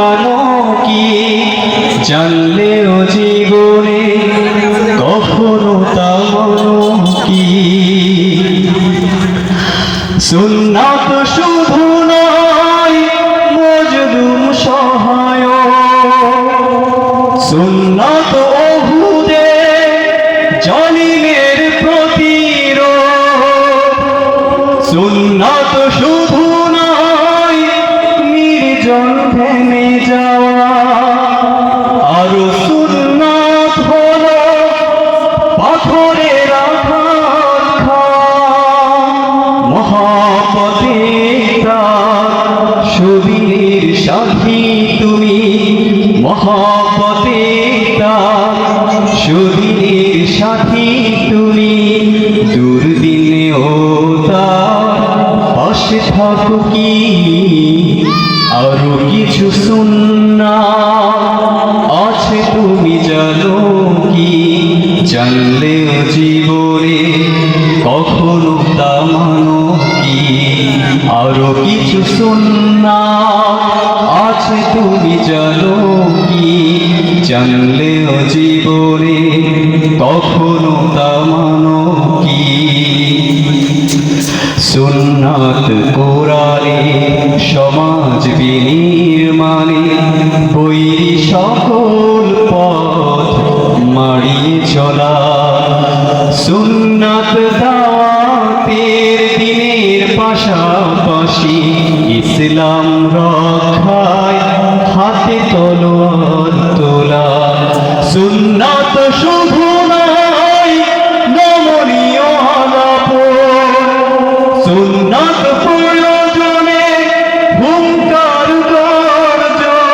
জানো কি জানলেও জীবনে কখনো তা মানো কি সুন্নাত শুধু নয় মজদুম সহায় সুন্নাত মহাপতিতা সুবীর সাথী তুমি। মহাপতিতা সুবীর সাথী তুমি। দুর্দিনে ও পাশে থাকো কি? আরও কিছু সুন্না আরও কিছু সুন্না আছে তুমি জানো কি? জানলেও জীবনে কখনো তা মানো কি? সুন্নাত কোরআনে, সমাজ বিনির্মাণে, বৈরি সকল পাশাপাশি ইসলাম রক্ষায় হাতে তলোয়ার তোলা। সুন্নাত শুধু নয় নমনীয় আলাপন সুন্নাত প্রয়োজনে হুঙ্কার গর্জন।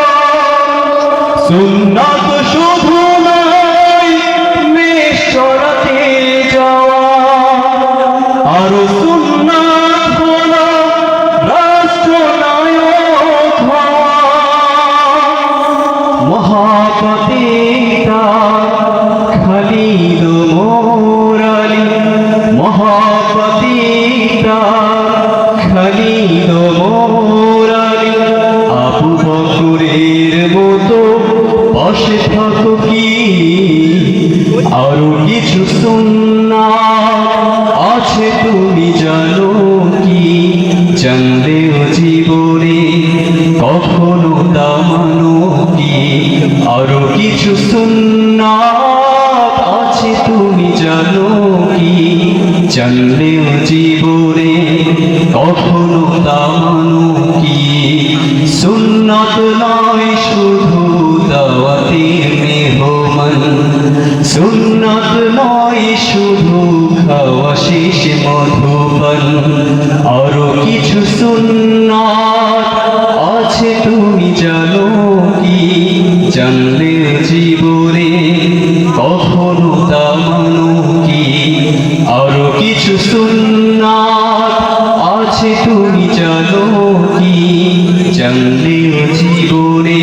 কিছু সুন্না আছে তুমি জানো কি? জানলেও জীবনে কখনো দামানো কি? আরও কিছু সুন্না আছে তুমি জানো কি? জানলেও জীবনে কখনো দামানো কি? সুন্নত নয় শুধু দাওয়াতের সুন্নত নয়, শুধু খাওয়া শেষ মধুপান আরও কিছু আছে, তুমি জানো কি? জানলে জীবনে কখনো দামানো কি? আরও কিছু আছে, তুমি জানো কি? জানলে জীবনে